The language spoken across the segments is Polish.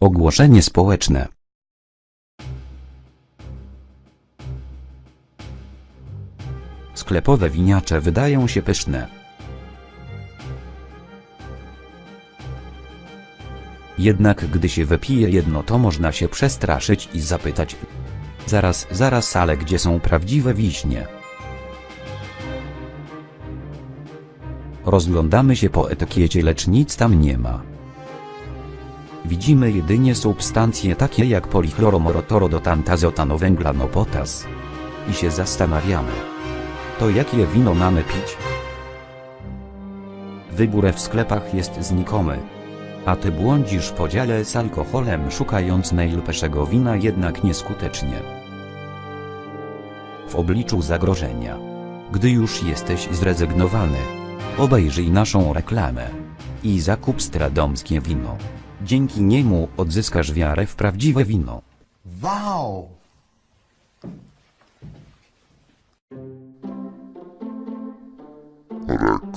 Ogłoszenie społeczne. Sklepowe winiacze wydają się pyszne. Jednak gdy się wypije jedno to można się przestraszyć i zapytać Zaraz, zaraz, ale gdzie są prawdziwe wiśnie? Rozglądamy się po etykiecie, lecz nic tam nie ma. Widzimy jedynie substancje takie jak polichloromorotorodotantazotanowęglanopotas. I się zastanawiamy. To jakie wino mamy pić? Wybór w sklepach jest znikomy. A ty błądzisz po dziale z alkoholem szukając najlepszego wina jednak nieskutecznie. W obliczu zagrożenia. Gdy już jesteś zrezygnowany, obejrzyj naszą reklamę i zakup stradomskie wino. Dzięki niemu odzyskasz wiarę w prawdziwe wino. Wow!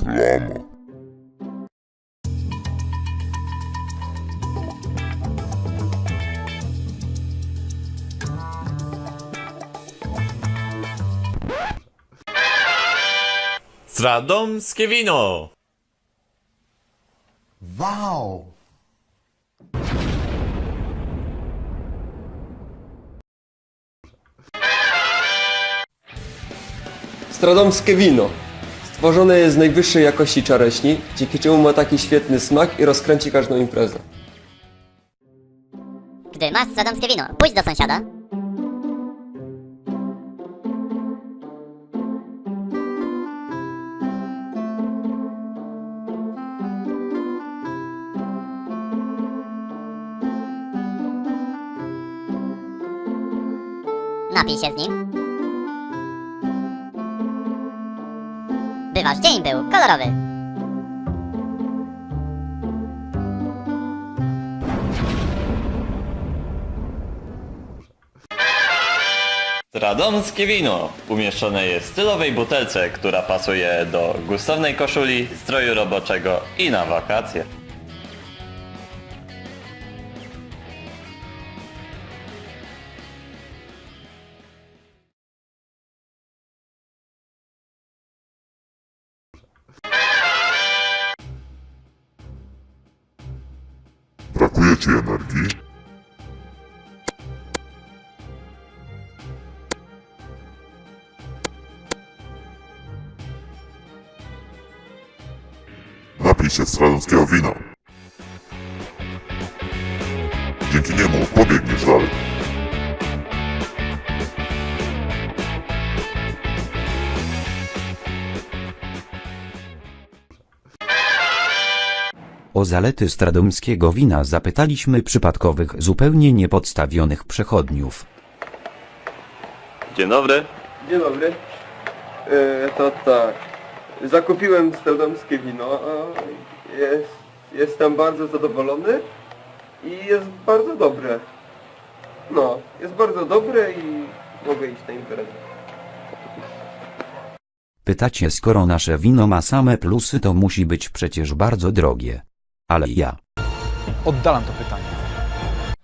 Reklama. Stradomskie wino! Wow! Stradomskie wino. Stworzone jest z najwyższej jakości czareśni, dzięki czemu ma taki świetny smak i rozkręci każdą imprezę. Gdy masz stradomskie wino, pójdź do sąsiada. Napij się z nim. By wasz dzień był kolorowy. Stradomskie wino umieszczone jest w stylowej butelce, która pasuje do gustownej koszuli, stroju roboczego i na wakacje. Brakuje ci energii? Napij się stradomskiego wina. Dzięki niemu pobiegniesz dalej. O zalety stradomskiego wina zapytaliśmy przypadkowych, zupełnie niepodstawionych przechodniów. Dzień dobry. Dzień dobry. E, to tak. Zakupiłem stradomskie wino. a Jest, jestem bardzo zadowolony i jest bardzo dobre. No, jest bardzo dobre i mogę iść na imprezę. Pytacie, skoro nasze wino ma same plusy, to musi być przecież bardzo drogie. Ale ja. Oddalam to pytanie.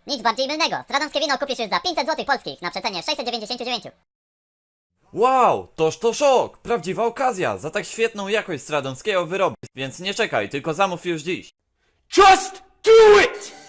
Nic bardziej mylnego. Stradomskie wino kupisz już za 500 zł polskich na przecenie 699. Wow, toż to szok! Prawdziwa okazja za tak świetną jakość stradomskiego wyrobu. Więc nie czekaj, tylko zamów już dziś. Just do it!